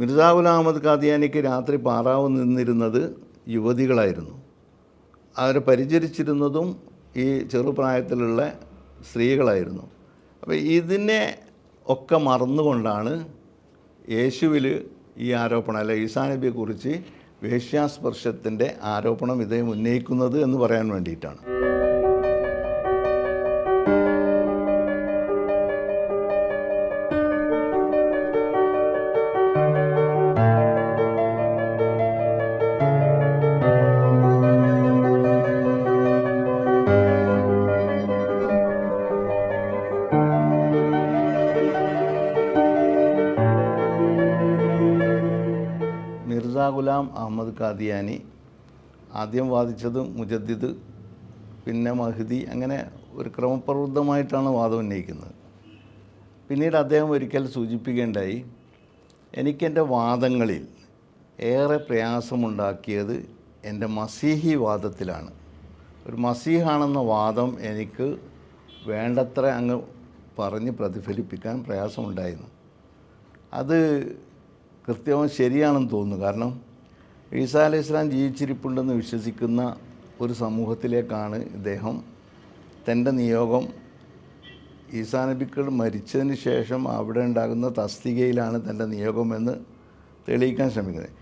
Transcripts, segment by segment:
ഗുലാം അഹമ്മദ് കാദിയാനിക്ക് രാത്രി പാറാവ് നിന്നിരുന്നത് യുവതികളായിരുന്നു. അവരെ പരിചരിച്ചിരുന്നതും ഈ ചെറുപ്രായത്തിലുള്ള സ്ത്രീകളായിരുന്നു. അപ്പോൾ ഇതിനെ ഒക്കെ മറന്നുകൊണ്ടാണ് യേശുവിൽ ഈ ആരോപണം അല്ലെ ഈസാ നബിയെക്കുറിച്ച് വേശ്യാസ്പർശത്തിന്റെ ആരോപണം ഇദ്ദേഹം ഉന്നയിക്കുന്നത് എന്ന് പറയാൻ വേണ്ടിയിട്ടാണ്. ഖാദിയാനി. ആദ്യം വാദിച്ചത് മുജദ്ദിദ് പിന്നെ മഹ്ദി അങ്ങനെ ഒരു ക്രമപ്രവൃദ്ധമായിട്ടാണ് വാദം ഉന്നയിക്കുന്നത്. പിന്നീട് അദ്ദേഹം ഒരിക്കൽ സൂചിപ്പിക്കേണ്ടായി എനിക്കെന്റെ വാദങ്ങളിൽ ഏറെ പ്രയാസമുണ്ടാക്കിയത് എന്റെ മസീഹി വാദത്തിലാണ്. ഒരു മസീഹാണെന്ന വാദം എനിക്ക് വേണ്ടത്ര അങ്ങ് പറഞ്ഞ് പ്രതിഫലിപ്പിക്കാൻ പ്രയാസമുണ്ടായിരുന്നു. അത് കൃത്യവും ശരിയാണെന്ന് തോന്നുന്നു. കാരണം ഈസാ അലൈഹി ഇസ്ലാം ജീവിച്ചിരിപ്പുണ്ടെന്ന് വിശ്വസിക്കുന്ന ഒരു സമൂഹത്തിലേക്കാണ് ഇദ്ദേഹം തന്റെ നിയോഗം ഈസാ നബിക്കൾ മരിച്ചതിന് ശേഷം അവിടെ ഉണ്ടാകുന്ന തസ്തികയിലാണ് തന്റെ നിയോഗമെന്ന് തെളിയിക്കാൻ ശ്രമിക്കുന്നത്.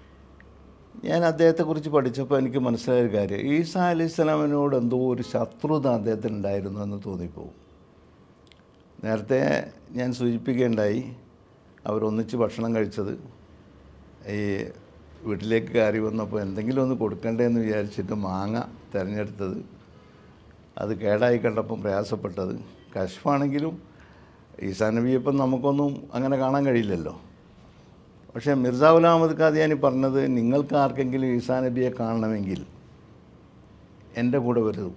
ഞാൻ അദ്ദേഹത്തെക്കുറിച്ച് പഠിച്ചപ്പോൾ എനിക്ക് മനസ്സിലായ ഒരു കാര്യം. ഈസാ അലൈഹി സ്വലാമിനോട് എന്തോ ഒരു ശത്രുത അദ്ദേഹത്തിന് ഉണ്ടായിരുന്നു എന്ന് തോന്നിപ്പോകും. നേരത്തെ ഞാൻ സൂചിപ്പിക്കുകയുണ്ടായി അവരൊന്നിച്ച് ഭക്ഷണം കഴിച്ചത്. ഈ വീട്ടിലേക്ക് കയറി വന്നപ്പോൾ എന്തെങ്കിലും ഒന്ന് കൊടുക്കണ്ടേ എന്ന് വിചാരിച്ചിട്ട് മാങ്ങ തിരഞ്ഞെടുത്തത്. അത് കേടായി കണ്ടപ്പം പ്രയാസപ്പെട്ടത്. കശ്ഫാണെങ്കിലും ഈസാ നബിയപ്പം നമുക്കൊന്നും അങ്ങനെ കാണാൻ കഴിയില്ലല്ലോ. പക്ഷേ മിർസ ഗുലാം അഹമ്മദ് ഖാദിയാനി പറഞ്ഞത് നിങ്ങൾക്ക് ആർക്കെങ്കിലും ഈസാ നബിയെ കാണണമെങ്കിൽ എന്റെ കൂടെ വരൂ.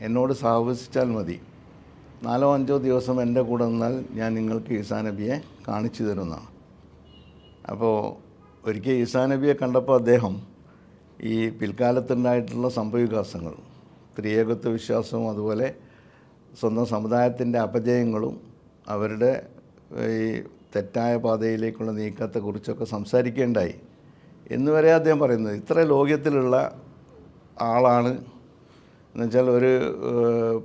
എന്നോട് സഹവസിച്ചാൽ മതി. നാലോ അഞ്ചോ ദിവസം എന്റെ കൂടെ നിന്നാൽ ഞാൻ നിങ്ങൾക്ക് ഈസാ നബിയെ കാണിച്ചു തരുന്നതാണ്. അപ്പോൾ ഒരിക്കൽ ഈസാ നബിയെ കണ്ടപ്പോൾ അദ്ദേഹം ഈ പിൽക്കാലത്തുണ്ടായിട്ടുള്ള സംഭവവികാസങ്ങൾ ത്രിയേകത്വ വിശ്വാസവും അതുപോലെ സ്വന്തം സമുദായത്തിന്റെ അപജയങ്ങളും അവരുടെ ഈ തെറ്റായ പാതയിലേക്കുള്ള നീക്കത്തെക്കുറിച്ചൊക്കെ സംസാരിക്കേണ്ടായി. എന്നുവരെ അദ്ദേഹം പറയുന്നത് ഇത്ര ലോകത്തിലുള്ള ആളാണ്. എന്നുവെച്ചാൽ ഒരു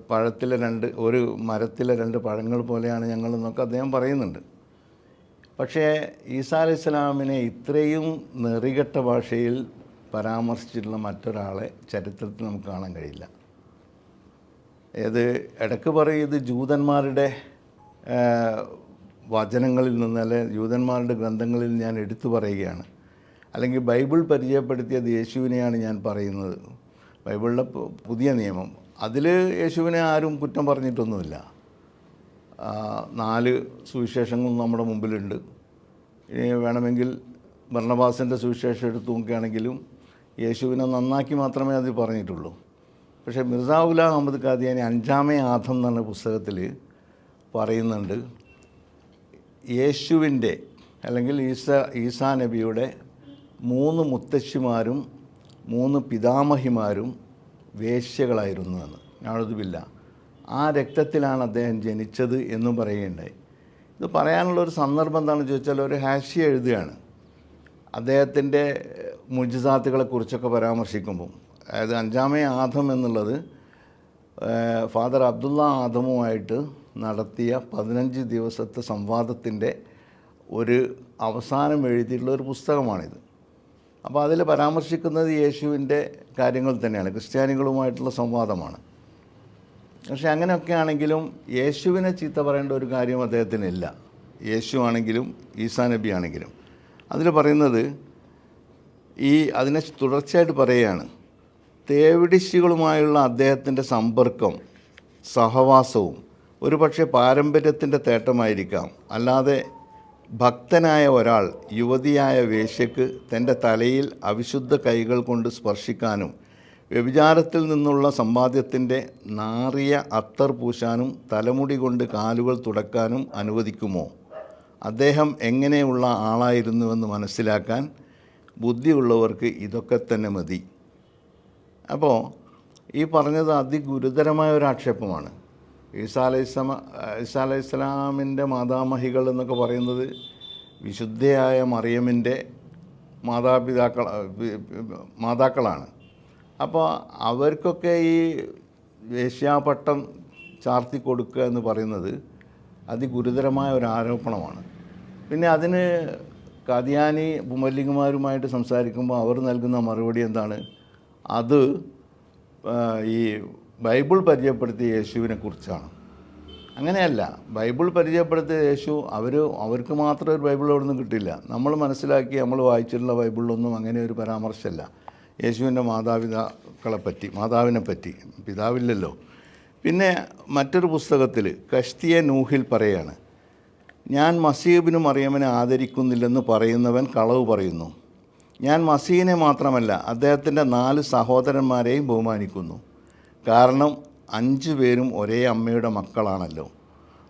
പഴത്തിലെ രണ്ട് ഒരു മരത്തിലെ രണ്ട് പഴങ്ങൾ പോലെയാണ് ഞങ്ങളെന്നൊക്കെ അദ്ദേഹം പറയുന്നുണ്ട്. പക്ഷേ ഈസാ അലൈഹി സ്വലാമിനെ ഇത്രയും നെറികെട്ട ഭാഷയിൽ പരാമർശിച്ചിട്ടുള്ള മറ്റൊരാളെ ചരിത്രത്തിൽ നമുക്ക് കാണാൻ കഴിയില്ല. ഏത് ഇടയ്ക്ക് പറയും ഇത് ജൂതന്മാരുടെ വചനങ്ങളിൽ നിന്ന് അല്ലെ ജൂതന്മാരുടെ ഗ്രന്ഥങ്ങളിൽ ഞാൻ എടുത്തു പറയുകയാണ്. അല്ലെങ്കിൽ ബൈബിൾ പരിചയപ്പെടുത്തിയത് യേശുവിനെയാണ് ഞാൻ പറയുന്നത്. ബൈബിളിലെ പുതിയ നിയമം. അതിൽ യേശുവിനെ ആരും കുറ്റം പറഞ്ഞിട്ടൊന്നുമില്ല. നാല് സുവിശേഷങ്ങൾ നമ്മുടെ മുമ്പിലുണ്ട്. ഇനി വേണമെങ്കിൽ ഭരണബാസിന്റെ സുവിശേഷം എടുത്തു നോക്കുകയാണെങ്കിലും യേശുവിനെ നന്നാക്കി മാത്രമേ അത് പറഞ്ഞിട്ടുള്ളൂ. പക്ഷേ മിർസാ ഗുലാം അഹമ്മദ് ഖാദിയാനി അഞ്ചാമേ ആധം എന്ന പുസ്തകത്തിൽ പറയുന്നുണ്ട്. യേശുവിന്റെ അല്ലെങ്കിൽ ഈസ ഈസാ നബിയുടെ മൂന്ന് മുത്തശ്ശിമാരും മൂന്ന് പിതാമഹിമാരും വേശ്യകളായിരുന്നു എന്ന്. ഞാനതുമില്ല ആ രക്തത്തിലാണ് അദ്ദേഹം ജനിച്ചത് എന്നും പറയുകയുണ്ടായി. ഇത് പറയാനുള്ള ഒരു സന്ദർഭം എന്താണെന്ന് ചോദിച്ചാൽ ഒരു ഹാഷി എഴുതുകയാണ്. അദ്ദേഹത്തിന്റെ മുജിസാത്തുകളെക്കുറിച്ചൊക്കെ പരാമർശിക്കുമ്പോൾ അതായത് അഞ്ചാമേ ആദം എന്നുള്ളത് ഫാദർ അബ്ദുള്ള ആദമുമായിട്ട് നടത്തിയ പതിനഞ്ച് ദിവസത്തെ സംവാദത്തിന്റെ ഒരു അവസാനം എഴുതിയിട്ടുള്ള ഒരു പുസ്തകമാണിത്. അപ്പോൾ അതിൽ പരാമർശിക്കുന്നത് യേശുവിന്റെ കാര്യങ്ങൾ തന്നെയാണ്. ക്രിസ്ത്യാനികളുമായിട്ടുള്ള സംവാദമാണ്. പക്ഷെ അങ്ങനെയൊക്കെ ആണെങ്കിലും യേശുവിനെ ചീത്ത പറയേണ്ട ഒരു കാര്യം അദ്ദേഹത്തിനില്ല. യേശു ആണെങ്കിലും ഈസാ നബി ആണെങ്കിലും. അതിൽ പറയുന്നത് ഈ അതിനെ തുടർച്ചയായിട്ട് പറയുകയാണ്. തേവിടിശികളുമായുള്ള അദ്ദേഹത്തിന്റെ സമ്പർക്കം സഹവാസവും ഒരുപക്ഷെ പാരമ്പര്യത്തിന്റെ തേട്ടമായിരിക്കാം. അല്ലാതെ ഭക്തനായ ഒരാൾ യുവതിയായ വേശ്യക്ക് തന്റെ തലയിൽ അവിശുദ്ധ കൈകൾ കൊണ്ട് സ്പർശിക്കാനും വ്യഭിചാരത്തിൽ നിന്നുള്ള സമ്പാദ്യത്തിന്റെ നാറിയ അത്തർ പൂശാനും തലമുടി കൊണ്ട് കാലുകൾ തുടക്കാനും അനുവദിക്കുമോ? അദ്ദേഹം എങ്ങനെയുള്ള ആളായിരുന്നുവെന്ന് മനസ്സിലാക്കാൻ ബുദ്ധിയുള്ളവർക്ക് ഇതൊക്കെ തന്നെ മതി. അപ്പോൾ ഈ പറഞ്ഞത് അതിഗുരുതരമായ ഒരു ആക്ഷേപമാണ്. ഈസാ അലൈഹിസ്ലാമ ഈസാ അലൈഹി ഇസ്ലാമിന്റെ മാതാമഹികൾ എന്നൊക്കെ പറയുന്നത് വിശുദ്ധയായ മറിയമിന്റെ മാതാപിതാക്കൾ മാതാക്കളാണ്. അപ്പോൾ അവർക്കൊക്കെ ഈ വേശ്യാപട്ടം ചാർത്തി കൊടുക്കുക എന്ന് പറയുന്നത് അതിഗുരുതരമായ ഒരു ആരോപണമാണ്. പിന്നെ അതിന് കാദിയാനി മുമല്ലിങ്ങുമാരുമായിട്ട് സംസാരിക്കുമ്പോൾ അവർ നൽകുന്ന മറുപടി എന്താണ്? അത് ഈ ബൈബിൾ പരിചയപ്പെടുത്തിയ യേശുവിനെ കുറിച്ചാണ്. അങ്ങനെയല്ല ബൈബിൾ പരിചയപ്പെടുത്തിയ യേശു അവർ അവർക്ക് മാത്രം ഒരു ബൈബിൾ അവിടെ നിന്ന് കിട്ടില്ല നമ്മൾ മനസ്സിലാക്കി നമ്മൾ വായിച്ചിട്ടുള്ള ബൈബിളിലൊന്നും അങ്ങനെ ഒരു പരാമർശമല്ല. യേശുവിന്റെ മാതാപിതാക്കളെ പറ്റി മാതാവിനെ പറ്റി പിതാവില്ലല്ലോ. പിന്നെ മറ്റൊരു പുസ്തകത്തിൽ കഷ്തിയ നൂഹിൽ പറയാണ് ഞാൻ മസീബിനും അറിയമനെ ആദരിക്കുന്നില്ലെന്ന് പറയുന്നവൻ കളവ് പറയുന്നു. ഞാൻ മസീനെ മാത്രമല്ല അദ്ദേഹത്തിന്റെ നാല് സഹോദരന്മാരെയും ബഹുമാനിക്കുന്നു. കാരണം അഞ്ച് പേരും ഒരേ അമ്മയുടെ മക്കളാണല്ലോ.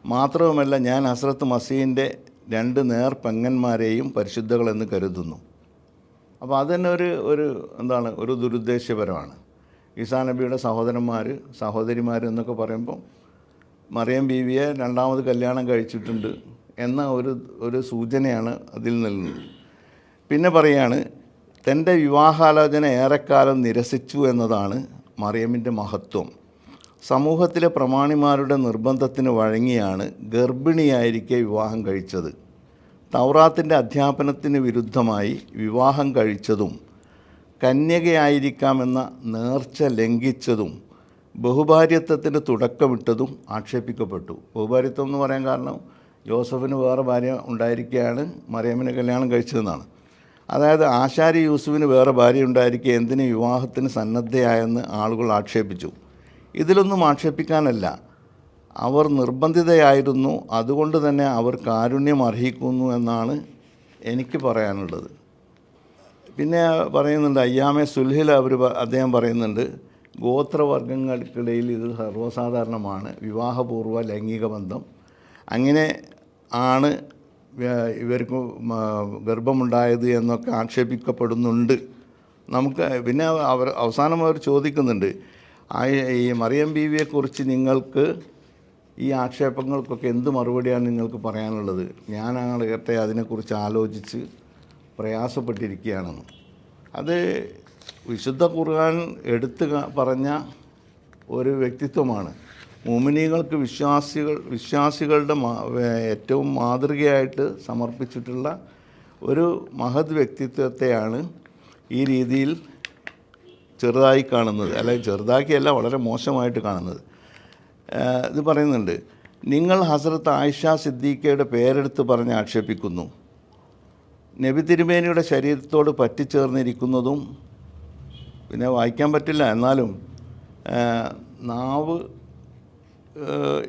മാത്രവുമല്ല ഞാൻ ഹസ്രത്ത് മസീന്റെ രണ്ട് നേർ പെങ്ങന്മാരെയും പരിശുദ്ധകളെന്ന് കരുതുന്നു. അപ്പോൾ അത് തന്നെ ഒരു ഒരു എന്താണ് ഒരു ദുരുദ്ദേശ്യപരമാണ്. ഈസാ നബിയുടെ സഹോദരന്മാർ സഹോദരിമാർ എന്നൊക്കെ പറയുമ്പോൾ മറിയം ബീവിയെ രണ്ടാമത് കല്യാണം കഴിച്ചിട്ടുണ്ട് എന്ന ഒരു ഒരു സൂചനയാണ് അതിൽ നൽകുന്നത് പിന്നെ പറയാണ് തന്റെ വിവാഹാലോചന ഏറെക്കാലം നിരസിച്ചു എന്നതാണ് മറിയമിന്റെ മഹത്വം. സമൂഹത്തിലെ പ്രമാണിമാരുടെ നിർബന്ധത്തിന് വഴങ്ങിയാണ് ഗർഭിണിയായിരിക്കെ വിവാഹം കഴിച്ചത്. തൗറാത്തിന്റെ അധ്യാപനത്തിന് വിരുദ്ധമായി വിവാഹം കഴിച്ചതും കന്യകയായിരിക്കാമെന്ന നേർച്ച ലംഘിച്ചതും ബഹുഭാര്യത്വത്തിന് തുടക്കമിട്ടതും ആക്ഷേപിക്കപ്പെട്ടു. ബഹുഭാര്യത്വം എന്ന് പറയാൻ കാരണം ജോസഫിന് വേറെ ഭാര്യ ഉണ്ടായിരിക്കുകയാണ് മറിയമ്മിനെ കല്യാണം കഴിച്ചതെന്നാണ്. അതായത് ആശാരി യൂസുഫിന് വേറെ ഭാര്യ ഉണ്ടായിരിക്കുക എന്തിന് വിവാഹത്തിന് സന്നദ്ധയായെന്ന് ആളുകൾ ആക്ഷേപിച്ചു. ഇതിലൊന്നും ആക്ഷേപിക്കാനല്ല. അവർ നിർബന്ധിതയായിരുന്നു. അതുകൊണ്ട് തന്നെ അവർ കാരുണ്യം അർഹിക്കുന്നു എന്നാണ് എനിക്ക് പറയാനുള്ളത്. പിന്നെ പറയുന്നുണ്ട് അയ്യാമെ സുൽഹിൽ അവർ അദ്ദേഹം പറയുന്നുണ്ട് ഗോത്രവർഗങ്ങൾക്കിടയിൽ ഇത് സർവസാധാരണമാണ്. വിവാഹപൂർവ ലൈംഗിക ബന്ധം. അങ്ങനെ ആണ് ഇവർക്ക് ഗർഭമുണ്ടായത് എന്നൊക്കെ ആക്ഷേപിക്കപ്പെടുന്നുണ്ട്. നമുക്ക് പിന്നെ അവർ അവസാനം അവർ ചോദിക്കുന്നുണ്ട് ഈ മറിയം ബീവിയെക്കുറിച്ച് നിങ്ങൾക്ക് ഈ ആക്ഷേപങ്ങൾക്കൊക്കെ എന്ത് മറുപടിയാണ് നിങ്ങൾക്ക് പറയാനുള്ളത്? ഞാൻ ഞാനാകട്ടെ അതിനെക്കുറിച്ച് ആലോചിച്ച് പ്രയാസപ്പെട്ടിരിക്കുകയാണെന്ന്. അത് വിശുദ്ധ ഖുർആൻ എടുത്തു പറഞ്ഞ ഒരു വ്യക്തിത്വമാണ്. മോമിനികൾക്ക് വിശ്വാസികൾ വിശ്വാസികളുടെ ഏറ്റവും മാതൃകയായിട്ട് സമർപ്പിച്ചിട്ടുള്ള ഒരു മഹത് വ്യക്തിത്വത്തെയാണ് ഈ രീതിയിൽ ചെറുതായി കാണുന്നത്. അല്ലെങ്കിൽ ചെറുതാക്കിയല്ല വളരെ മോശമായിട്ട് കാണുന്നത്. ഇത് പറയുന്നുണ്ട് നിങ്ങൾ ഹസ്രത്ത് ആയിഷ സിദ്ദീഖയുടെ പേരെടുത്ത് പറഞ്ഞ് ആക്ഷേപിക്കുന്നു. നബി തിരുമേനിയുടെ ശരീരത്തോട് പറ്റിച്ചേർന്നിരിക്കുന്നതും പിന്നെ വായിക്കാൻ പറ്റില്ല. എന്നാലും നാവ്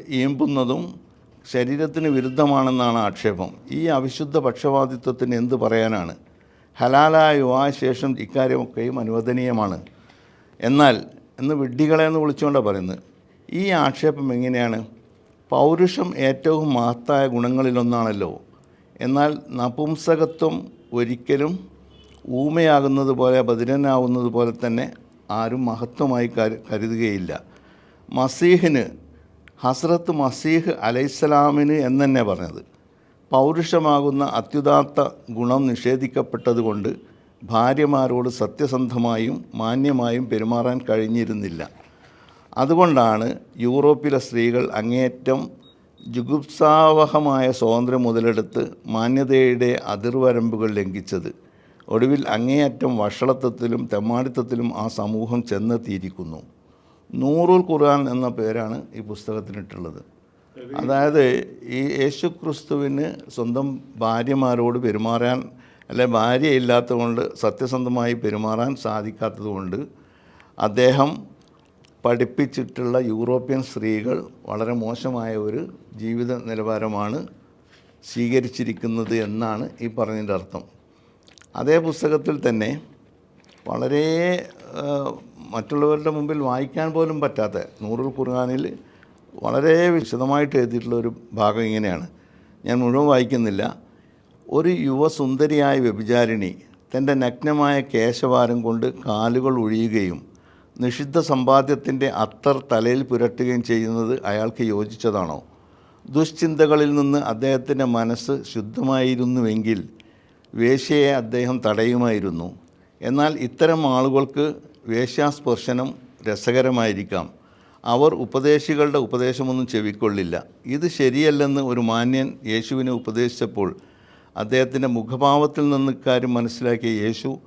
ഈമ്പുന്നതും ശരീരത്തിന് വിരുദ്ധമാണെന്നാണ് ആക്ഷേപം. ഈ അവിശുദ്ധ പക്ഷപാതിത്വത്തിന് എന്ത് പറയാനാണ്? ഹലാലായ വിവാഹ ശേഷം ഇക്കാര്യമൊക്കെയും അനുവദനീയമാണ്. എന്നാൽ എന്ന് വിഡ്ഢികളെ എന്ന് വിളിച്ചുകൊണ്ടാണ് പറയുന്നത്. ഈ ആക്ഷേപം എങ്ങനെയാണ്? പൗരുഷം ഏറ്റവും മഹത്തായ ഗുണങ്ങളിലൊന്നാണല്ലോ. എന്നാൽ നപുംസകത്വം ഒരിക്കലും ഊമയാകുന്നത് പോലെ ബദിരനാവുന്നത് പോലെ തന്നെ ആരും മഹത്വമായി കരു- കരുതുകയില്ല. മസീഹിന് ഹസ്രത്ത് മസീഹ് അലൈസലാമിന് എന്ന് പറഞ്ഞത്. പൗരുഷമാകുന്ന അത്യുദാത്ത ഗുണം നിഷേധിക്കപ്പെട്ടതുകൊണ്ട് ഭാര്യമാരോട് സത്യസന്ധമായും മാന്യമായും പെരുമാറാൻ കഴിഞ്ഞിരുന്നില്ല. അതുകൊണ്ടാണ് യൂറോപ്പിലെ സ്ത്രീകൾ അങ്ങേയറ്റം ജുഗുപ്സാവഹമായ സ്വാതന്ത്ര്യം മുതലെടുത്ത് മാന്യതയുടെ അതിർവരമ്പുകൾ ലംഘിച്ചത്. ഒടുവിൽ അങ്ങേയറ്റം വഷളത്വത്തിലും തെമ്മാടിത്തത്തിലും ആ സമൂഹം ചെന്നെത്തിയിരിക്കുന്നു. നൂറുൽ ഖുർആൻ എന്ന പേരാണ് ഈ പുസ്തകത്തിനിട്ടുള്ളത്. അതായത് ഈ യേശു ക്രിസ്തുവിന് സ്വന്തം ഭാര്യമാരോട് പെരുമാറാൻ അല്ലെ ഭാര്യ ഇല്ലാത്തതുകൊണ്ട് സത്യസന്ധമായി പെരുമാറാൻ സാധിക്കാത്തതുകൊണ്ട് അദ്ദേഹം പഠിപ്പിച്ചിട്ടുള്ള യൂറോപ്യൻ സ്ത്രീകൾ വളരെ മോശമായ ഒരു ജീവിത നിലവാരമാണ് സ്വീകരിച്ചിരിക്കുന്നത് എന്നാണ് ഈ പറഞ്ഞതിന്റെ അർത്ഥം. അതേ പുസ്തകത്തിൽ തന്നെ വളരെ മറ്റുള്ളവരുടെ മുമ്പിൽ വായിക്കാൻ പോലും പറ്റാത്ത നൂറുൽ ഖുർആാനിൽ വളരെ വിശദമായിട്ട് എഴുതിയിട്ടുള്ള ഒരു ഭാഗം ഇങ്ങനെയാണ്. ഞാൻ മുഴുവൻ വായിക്കുന്നില്ല. ഒരു യുവസുന്ദരിയായ വ്യഭിചാരിണി തന്റെ നഗ്നമായ കേശവാരം കൊണ്ട് കാലുകൾ ഒഴിയുകയും നിഷിദ്ധ സമ്പാദ്യത്തിന്റെ അത്തർ തലയിൽ പുരട്ടുകയും ചെയ്യുന്നത് അയാൾക്ക് യോജിച്ചതാണോ? ദുശ്ചിന്തകളിൽ നിന്ന് അദ്ദേഹത്തിന്റെ മനസ്സ് ശുദ്ധമായിരുന്നുവെങ്കിൽ വേശ്യയെ അദ്ദേഹം തടയുമായിരുന്നു. എന്നാൽ ഇത്തരം ആളുകൾക്ക് വേശ്യാസ്പർശനം രസകരമായിരിക്കാം. അവർ ഉപദേശികളുടെ ഉപദേശമൊന്നും ചെവിക്കൊള്ളില്ല. ഇത് ശരിയല്ലെന്ന് ഒരു മാന്യൻ യേശുവിനെ ഉപദേശിച്ചപ്പോൾ അദ്ദേഹത്തിന്റെ മുഖഭാവത്തിൽ നിന്ന് ഇക്കാര്യം മനസ്സിലാക്കിയ യേശു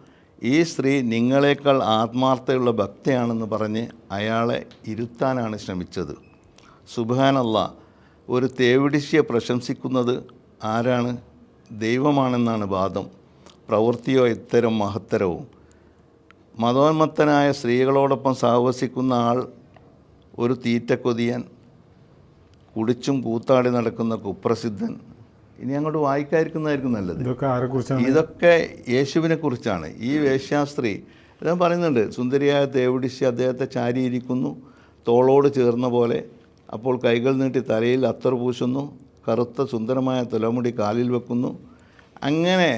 ഈ സ്ത്രീ നിങ്ങളെക്കാൾ ആത്മാർത്ഥതയുള്ള ഭക്തയാണെന്ന് പറഞ്ഞ് അയാളെ ഇരുത്താനാണ് ശ്രമിച്ചത്. സുബാനല്ല ഒരു തേവിടിശിയെ പ്രശംസിക്കുന്നത് ആരാണ്? ദൈവമാണെന്നാണ് വാദം. പ്രവൃത്തിയോ ഇത്തരം മഹത്തരവും. മതോന്മത്തനായ സ്ത്രീകളോടൊപ്പം സഹവസിക്കുന്ന ആൾ ഒരു തീറ്റക്കൊതിയൻ കുടിച്ചും കൂത്താടി നടക്കുന്ന കുപ്രസിദ്ധൻ ഇനി അങ്ങോട്ട് വായിക്കാതിരിക്കുന്നതായിരിക്കും നല്ലത്. ഇതൊക്കെ ആരെക്കുറിച്ചാണ് ഇതൊക്കെ യേശുവിനെ കുറിച്ചാണ്. ഈ വേശ്യാസ്ത്രീ അദ്ദേഹം പറയുന്നുണ്ട് സുന്ദരിയായ തേവിടിശി അദ്ദേഹത്തെ ചാരിയിരിക്കുന്നു തോളോട് ചേർന്ന പോലെ അപ്പോൾ കൈകൾ നീട്ടി തലയിൽ അത്തർ പൂശുന്നു കറുത്ത സുന്ദരമായ തലമുടി കാലിൽ വെക്കുന്നു. അങ്ങനെ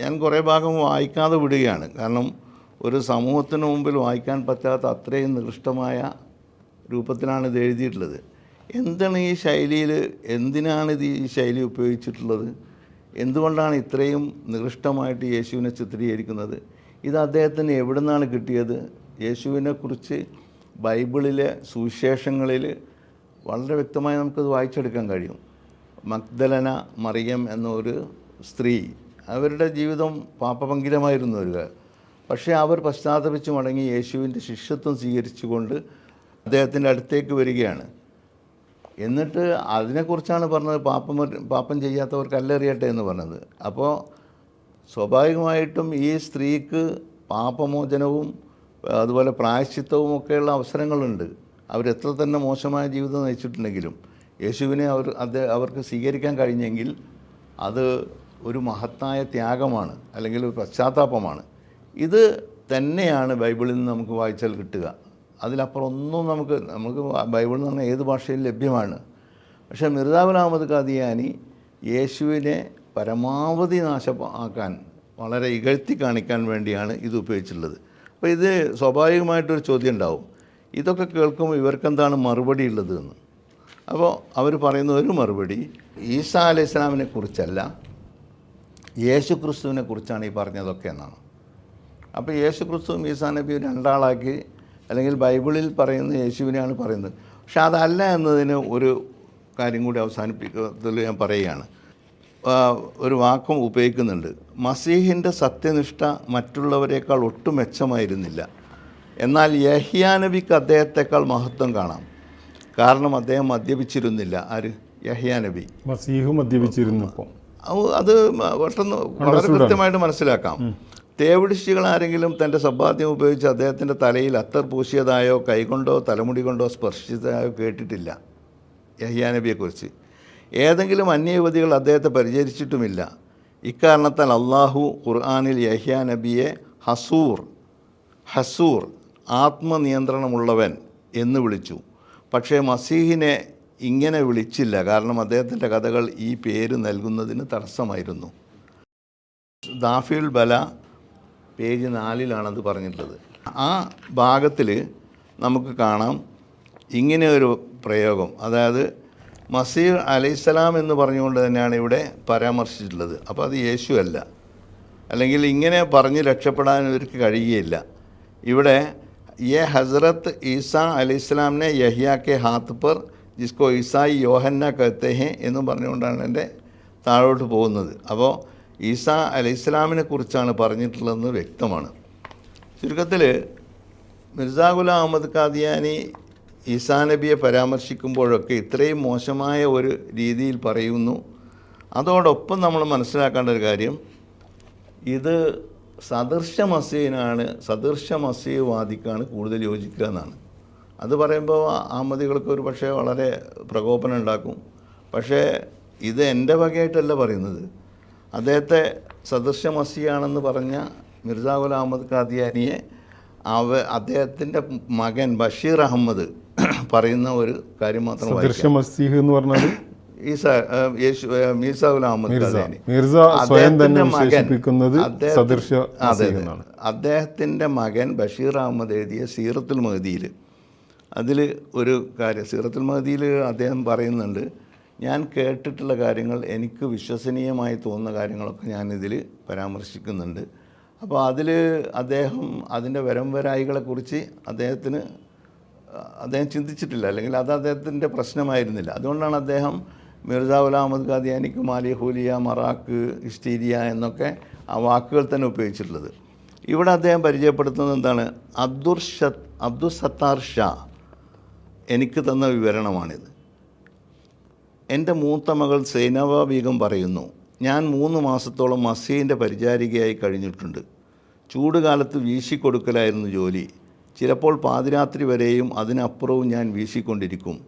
ഞാൻ കുറേ ഭാഗം വായിക്കാതെ വിടുകയാണ്. കാരണം ഒരു സമൂഹത്തിന് മുമ്പിൽ വായിക്കാൻ പറ്റാത്ത അത്രയും നികൃഷ്ടമായ രൂപത്തിലാണ് ഇത് എഴുതിയിട്ടുള്ളത്. എന്താണ് ഈ ശൈലിയിൽ എന്തിനാണ് ഇത് ഈ ശൈലി ഉപയോഗിച്ചിട്ടുള്ളത്? എന്തുകൊണ്ടാണ് ഇത്രയും നികൃഷ്ടമായിട്ട് യേശുവിനെ ചിത്രീകരിക്കുന്നത്? ഇത് അദ്ദേഹത്തിന് എവിടെ നിന്നാണ് കിട്ടിയത്? യേശുവിനെക്കുറിച്ച് ബൈബിളിലെ സുവിശേഷങ്ങളിൽ വളരെ വ്യക്തമായി നമുക്കത് വായിച്ചെടുക്കാൻ കഴിയും. മഗ്ദലന മറിയം എന്നൊരു സ്ത്രീ അവരുടെ ജീവിതം പാപപങ്കിലമായിരുന്നു ഒരു പക്ഷേ അവർ പശ്ചാത്തപിച്ച് മടങ്ങി യേശുവിന്റെ ശിഷ്യത്വം സ്വീകരിച്ചുകൊണ്ട് അദ്ദേഹത്തിന്റെ അടുത്തേക്ക് വരികയാണ്. എന്നിട്ട് അതിനെക്കുറിച്ചാണ് പറഞ്ഞത് പാപ്പം പാപ്പം ചെയ്യാത്തവർ കല്ലെറിയട്ടെ എന്ന് പറഞ്ഞത്. അപ്പോൾ സ്വാഭാവികമായിട്ടും ഈ സ്ത്രീക്ക് പാപമോചനവും അതുപോലെ പ്രായശ്ചിത്തവും ഒക്കെയുള്ള അവസരങ്ങളുണ്ട്. അവരെത്ര തന്നെ മോശമായ ജീവിതം നയിച്ചിട്ടുണ്ടെങ്കിലും യേശുവിനെ അവർ അത് അവർക്ക് സ്വീകരിക്കാൻ കഴിഞ്ഞെങ്കിൽ അത് ഒരു മഹത്തായ ത്യാഗമാണ് അല്ലെങ്കിൽ ഒരു പശ്ചാത്താപമാണ്. ഇത് തന്നെയാണ് ബൈബിളിൽ നിന്ന് നമുക്ക് വായിച്ചാൽ കിട്ടുക. അതിലപ്പുറം ഒന്നും നമുക്ക് നമുക്ക് ബൈബിൾ എന്ന് പറഞ്ഞാൽ ഏത് ഭാഷയിൽ ലഭ്യമാണ്. പക്ഷേ മിർദാബുൽ അഹമ്മദ് ഖാദിയാനി യേശുവിനെ പരമാവധി നാശമാക്കാൻ വളരെ ഇകഴ്ത്തി കാണിക്കാൻ വേണ്ടിയാണ് ഇത് ഉപയോഗിച്ചിട്ടുള്ളത്. അപ്പോൾ ഇത് സ്വാഭാവികമായിട്ടൊരു ചോദ്യം ഉണ്ടാവും. ഇതൊക്കെ കേൾക്കുമ്പോൾ ഇവർക്കെന്താണ് മറുപടി ഉള്ളത് എന്ന്. അപ്പോൾ അവർ പറയുന്ന ഒരു മറുപടി ഈസാ അലൈഹി ഇസ്ലാമിനെ കുറിച്ചല്ല യേശു ക്രിസ്തുവിനെ കുറിച്ചാണ് ഈ പറഞ്ഞതൊക്കെ എന്നാണ്. അപ്പോൾ യേശു ക്രിസ്തുവും ഈസാ നബിയും രണ്ടാളാക്കി അല്ലെങ്കിൽ ബൈബിളിൽ പറയുന്ന യേശുവിനെയാണ് പറയുന്നത്. പക്ഷെ അതല്ല എന്നതിന് ഒരു കാര്യം കൂടി അവസാനിപ്പിക്കുന്നതിൽ ഞാൻ പറയുകയാണ്. ഒരു വാക്കും ഉപയോഗിക്കുന്നുണ്ട്. മസീഹിന്റെ സത്യനിഷ്ഠ മറ്റുള്ളവരെക്കാൾ ഒട്ടും മെച്ചമായിരുന്നില്ല. എന്നാൽ യഹ്യാനബിക്ക് അദ്ദേഹത്തെക്കാൾ മഹത്വം കാണാം. കാരണം അദ്ദേഹം മദ്യപിച്ചിരുന്നില്ല. ആര്? യഹ്യാനബി മസീഹ് മദ്യപിച്ചിരുന്നപ്പോൾ അത് അത് പെട്ടെന്ന് വളരെ കൃത്യമായിട്ട് മനസ്സിലാക്കാം. തേവിടിശികൾ ആരെങ്കിലും തന്റെ സമ്പാദ്യം ഉപയോഗിച്ച് അദ്ദേഹത്തിന്റെ തലയിൽ അത്തർ പൂശിയതായോ കൈകൊണ്ടോ തലമുടി കൊണ്ടോ സ്പർശിച്ചതായോ കേട്ടിട്ടില്ല യഹിയാനബിയെക്കുറിച്ച് ഏതെങ്കിലും അന്യ യുവതികൾ അദ്ദേഹത്തെ പരിചരിച്ചിട്ടുമില്ല. ഇക്കാരണത്താൽ അള്ളാഹു ഖുർആാനിൽ യഹ്യാ നബിയെ ഹസൂർ ഹസൂർ ആത്മനിയന്ത്രണമുള്ളവൻ എന്ന് വിളിച്ചു. പക്ഷേ മസീഹിനെ ഇങ്ങനെ വിളിച്ചില്ല. കാരണം അദ്ദേഹത്തിന്റെ കഥകൾ ഈ പേര് നൽകുന്നതിന് തടസ്സമായിരുന്നു. ദാഫിൽ ബല പേജ് നാലിലാണത് പറഞ്ഞിട്ടുള്ളത്. ആ ഭാഗത്തിൽ നമുക്ക് കാണാം ഇങ്ങനെ ഒരു പ്രയോഗം. അതായത് മസീർ അലൈഹിസ്സലാം എന്ന് പറഞ്ഞുകൊണ്ട് തന്നെയാണ് ഇവിടെ പരാമർശിച്ചിട്ടുള്ളത്. അപ്പോൾ അത് യേശു അല്ല. അല്ലെങ്കിൽ ഇങ്ങനെ പറഞ്ഞ് രക്ഷപ്പെടാൻ ഇവർക്ക് കഴിയുകയില്ല. ഇവിടെ യെ ഹസ്രത്ത് ഈസാ അലൈഹിസ്സലാമിനെ യഹിയ കെ ഹാത്ത് പർ ജിസ്കോ ഈസായി യോഹന്ന കത്തെ ഹെ എന്ന് പറഞ്ഞുകൊണ്ടാണ് എന്റെ താഴോട്ട് പോകുന്നത്. അപ്പോൾ ഈസാ ഇസ്ലാമിനെ കുറിച്ചാണ് പറഞ്ഞിട്ടുള്ളതെന്ന് വ്യക്തമാണ്. ചുരുക്കത്തിൽ മിർസാ ഗുലാം അഹമ്മദ് കാദിയാനി ഈസാ നബിയെ പരാമർശിക്കുമ്പോഴൊക്കെ ഇത്രയും മോശമായ ഒരു രീതിയിൽ പറയുന്നു. അതോടൊപ്പം നമ്മൾ മനസ്സിലാക്കേണ്ട ഒരു കാര്യം ഇത് സദൃശ മസീനാണ് സദൃശ മസീവാദിക്കാണ് കൂടുതൽ യോജിക്കുക എന്നാണ്. അത് പറയുമ്പോൾ അഹമ്മദികൾക്ക് ഒരു പക്ഷേ വളരെ പ്രകോപനം ഉണ്ടാക്കും. പക്ഷേ ഇത് എന്റെ വകയായിട്ടല്ല പറയുന്നത്. അദ്ദേഹത്തെ സദൃശ മസിയാണെന്ന് പറഞ്ഞ മിർജ ഗുലാം അഹമ്മദ് ഖാദിയാനിയെ അവ അദ്ദേഹത്തിന്റെ മകൻ ബഷീർ അഹമ്മദ് പറയുന്ന ഒരു കാര്യം മാത്രം സദൃശ മസീഹ് എന്ന് പറഞ്ഞാൽ ഈസ യേശു ഗുലാം അഹമ്മദ് മിർസ. ഖാദിയാനി. മിർസ സ്വയം തന്നെ വിശേഷിപ്പിക്കുന്നത് സദൃശ അദ്ദേഹത്തിന്റെ മകൻ ബഷീർ അഹമ്മദ് എഴുതിയ സീറത്തുൽ മഹദിയിൽ അതിൽ ഒരു കാര്യം സീറത്തുൽ മഹദിയിൽ അദ്ദേഹം പറയുന്നുണ്ട് ഞാൻ കേട്ടിട്ടുള്ള കാര്യങ്ങൾ എനിക്ക് വിശ്വസനീയമായി തോന്നുന്ന കാര്യങ്ങളൊക്കെ ഞാനിതിൽ പരാമർശിക്കുന്നുണ്ട്. അപ്പോൾ അതിൽ അദ്ദേഹം അതിന്റെ വരം വരായികളെക്കുറിച്ച് അദ്ദേഹത്തിന് അദ്ദേഹം ചിന്തിച്ചിട്ടില്ല. അല്ലെങ്കിൽ അത് അദ്ദേഹത്തിന്റെ പ്രശ്നമായിരുന്നില്ല. അതുകൊണ്ടാണ് അദ്ദേഹം മിർജ ഉൽ അഹമ്മദ് ഖാദിയാനിക്ക് മാലി ഹൂലിയ മറാക്ക് ഇസ്റ്റീരിയ എന്നൊക്കെ ആ വാക്കുകൾ തന്നെ ഉപയോഗിച്ചിട്ടുള്ളത്. ഇവിടെ അദ്ദേഹം പരിചയപ്പെടുത്തുന്നത് എന്താണ്? അബ്ദുർ ഷത്ത് അബ്ദുൽ സത്താർ ഷാ എനിക്ക് തന്ന വിവരണമാണിത്. എന്റെ മൂത്ത മകൾ സൈനവ ബീഗം പറയുന്നു ഞാൻ മൂന്ന് മാസത്തോളം മസീന്റെ പരിചാരികയായി കഴിഞ്ഞിട്ടുണ്ട്. ചൂടുകാലത്ത് വീശിക്കൊടുക്കലായിരുന്നു ജോലി. ചിലപ്പോൾ പാതിരാത്രി വരെയും അതിനപ്പുറവും ഞാൻ വീശിക്കൊണ്ടിരിക്കും.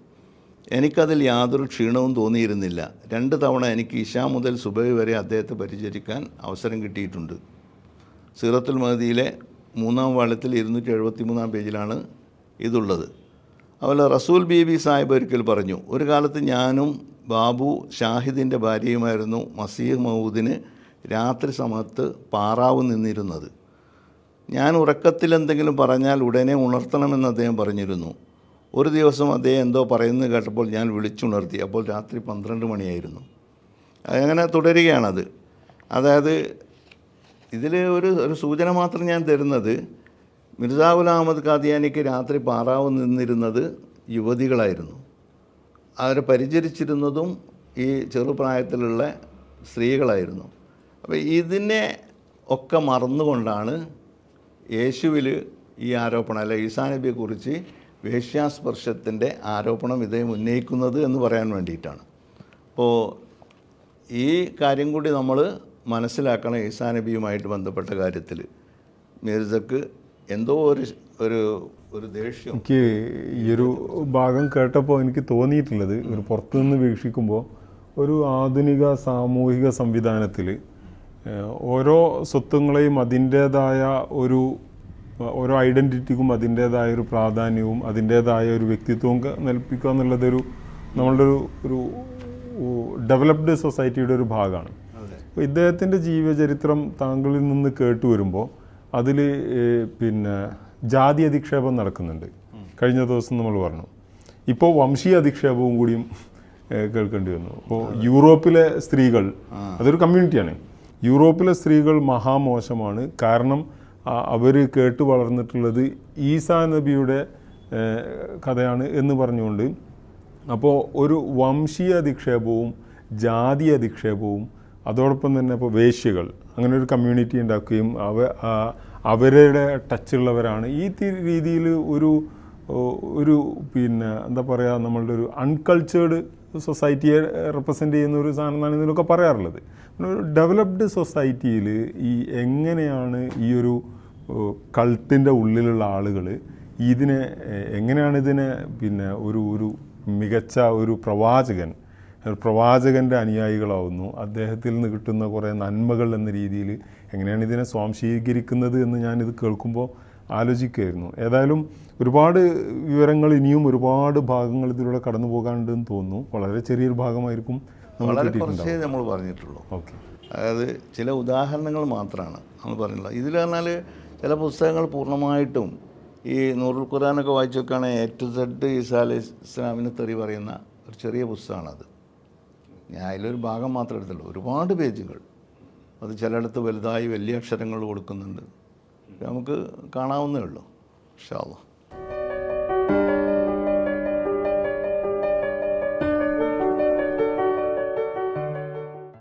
എനിക്കതിൽ യാതൊരു ക്ഷീണവും തോന്നിയിരുന്നില്ല. രണ്ട് തവണ എനിക്ക് ഇഷ മുതൽ സുബൈ വരെ അദ്ദേഹത്തെ പരിചരിക്കാൻ അവസരം കിട്ടിയിട്ടുണ്ട്. സിറത്തുൽ മഹദിയിലെ മൂന്നാം വാളത്തിൽ ഇരുന്നൂറ്റി എഴുപത്തി മൂന്നാം പേജിലാണ് ഇതുള്ളത്. അതുപോലെ റസൂൽ ബീബി സാഹിബ് ഒരിക്കൽ പറഞ്ഞു ഒരു കാലത്ത് ഞാനും ബാബു ഷാഹിദിന്റെ ഭാര്യയുമായിരുന്നു മസീഹ് മഹൂദിന് രാത്രി സമയത്ത് പാറാവ് നിന്നിരുന്നത്. ഞാൻ ഉറക്കത്തിൽ എന്തെങ്കിലും പറഞ്ഞാൽ ഉടനെ ഉണർത്തണമെന്ന് അദ്ദേഹം പറഞ്ഞിരുന്നു. ഒരു ദിവസം അദ്ദേഹം എന്തോ പറയുന്നത് കേട്ടപ്പോൾ ഞാൻ വിളിച്ചുണർത്തി അപ്പോൾ രാത്രി പന്ത്രണ്ട് മണിയായിരുന്നു. അങ്ങനെ തുടരുകയാണത്. അതായത് ഇതിൽ ഒരു ഒരു സൂചന മാത്രം ഞാൻ തരുന്നത് മിർസാ ഗുലാം അഹമ്മദ് കാദിയാനിക്ക് രാത്രി പാറാവ് നിന്നിരുന്നത് യുവതികളായിരുന്നു. അവരെ പരിചരിച്ചിരുന്നതും ഈ ചെറുപ്രായത്തിലുള്ള സ്ത്രീകളായിരുന്നു. അപ്പോൾ ഇതിനെ ഒക്കെ മറന്നുകൊണ്ടാണ് യേശുവിൽ ഈ ആരോപണം അല്ലെ ഈസാ നബിയെക്കുറിച്ച് വേശ്യാസ്പർശത്തിന്റെ ആരോപണം ഇദ്ദേഹം ഉന്നയിക്കുന്നത് എന്ന് പറയാൻ വേണ്ടിയിട്ടാണ്. അപ്പോൾ ഈ കാര്യം കൂടി നമ്മൾ മനസ്സിലാക്കണം ഈസാനബിയുമായിട്ട് ബന്ധപ്പെട്ട കാര്യത്തിൽ മിർസക്ക് എന്തോ ഒരു ഒരു ഒരു ദേഷ്യം. എനിക്ക് ഈ ഒരു ഭാഗം കേട്ടപ്പോൾ എനിക്ക് തോന്നിയിട്ടുള്ളത് ഒരു പുറത്തുനിന്ന് വീക്ഷിക്കുമ്പോൾ ഒരു ആധുനിക സാമൂഹിക സംവിധാനത്തിൽ ഓരോ സ്വത്വങ്ങളെയും അതിന്റേതായ ഒരു ഓരോ ഐഡന്റിറ്റിക്കും അതിന്റേതായ ഒരു പ്രാധാന്യവും അതിന്റേതായ ഒരു വ്യക്തിത്വവും നൽപ്പിക്കുക എന്നുള്ളതൊരു നമ്മളുടെ ഒരു ഒരു ഡെവലപ്ഡ് സൊസൈറ്റിയുടെ ഒരു ഭാഗമാണ്. അപ്പോൾ ഇദ്ദേഹത്തിന്റെ ജീവചരിത്രം താങ്കളിൽ നിന്ന് കേട്ടു വരുമ്പോൾ അതിൽ പിന്നെ ജാതി അധിക്ഷേപം നടക്കുന്നുണ്ട്. കഴിഞ്ഞ ദിവസം നമ്മൾ പറഞ്ഞു. ഇപ്പോൾ വംശീയ അധിക്ഷേപവും കൂടിയും കേൾക്കേണ്ടി വന്നു. അപ്പോൾ യൂറോപ്പിലെ സ്ത്രീകൾ അതൊരു കമ്മ്യൂണിറ്റിയാണ്. യൂറോപ്പിലെ സ്ത്രീകൾ മഹാമോശമാണ്. കാരണം അവർ കേട്ട് വളർന്നിട്ടുള്ളത് ഈസാ നബിയുടെ കഥയാണ് എന്ന് പറഞ്ഞുകൊണ്ട് അപ്പോൾ ഒരു വംശീയ അധിക്ഷേപവും ജാതി അധിക്ഷേപവും അതോടൊപ്പം തന്നെ ഇപ്പോൾ വേശ്യകൾ അങ്ങനെ ഒരു കമ്മ്യൂണിറ്റി ഉണ്ടാക്കുകയും അവ അവരുടെ ടച്ചുള്ളവരാണ് ഈ രീതിയിൽ ഒരു ഒരു പിന്നെ എന്താ പറയുക നമ്മളുടെ ഒരു അൺകൾച്ചേർഡ് സൊസൈറ്റിയെ റെപ്രസെന്റ് ചെയ്യുന്ന ഒരു സാധനം എന്നാണ് ഇതിലൊക്കെ പറയാറുള്ളത്. ഒരു ഡെവലപ്ഡ് സൊസൈറ്റിയിൽ ഈ എങ്ങനെയാണ് ഈ ഒരു കൾട്ടിന്റെ ഉള്ളിലുള്ള ആളുകൾ ഇതിനെ എങ്ങനെയാണ് ഇതിനെ പിന്നെ ഒരു ഒരു മികച്ച ഒരു പ്രവാചകൻ പ്രവാചകന്റെ അനുയായികളാവുന്നു. അദ്ദേഹത്തിൽ നിന്ന് കിട്ടുന്ന കുറേ നന്മകൾ എന്ന രീതിയിൽ എങ്ങനെയാണ് ഇതിനെ സ്വാംശീകരിക്കുന്നത് എന്ന് ഞാനിത് കേൾക്കുമ്പോൾ ആലോചിക്കുകയായിരുന്നു. ഏതായാലും ഒരുപാട് വിവരങ്ങൾ ഇനിയും ഒരുപാട് ഭാഗങ്ങൾ ഇതിലൂടെ കടന്നു പോകാനുണ്ടെന്ന് തോന്നുന്നു. വളരെ ചെറിയൊരു ഭാഗമായിരിക്കും നമ്മൾ വളരെ കുറച്ചേ നമ്മൾ പറഞ്ഞിട്ടുള്ളൂ. ഓക്കെ. അതായത് ചില ഉദാഹരണങ്ങൾ മാത്രമാണ് നമ്മൾ പറഞ്ഞിട്ടുള്ളത്. ഇതിൽ പറഞ്ഞാൽ ചില പുസ്തകങ്ങൾ പൂർണമായിട്ടും ഈ നൂറുൽ ഖുറാനൊക്കെ വായിച്ചു നോക്കുകയാണെങ്കിൽ എ ടു സെഡ് അലൈഹി ഇസ്ലാമിന് തെറി പറയുന്ന ഒരു ചെറിയ പുസ്തകമാണത്. ഞാൻ അതിലൊരു ഭാഗം മാത്രമേ എടുത്തുള്ളൂ. ഒരുപാട് പേജുകൾ. അത് ചിലയിടത്ത് വലുതായി വലിയ അക്ഷരങ്ങൾ കൊടുക്കുന്നുണ്ട്. നമുക്ക് കാണാവുന്നേ ഉള്ളൂ. ഷാ അല്ലാ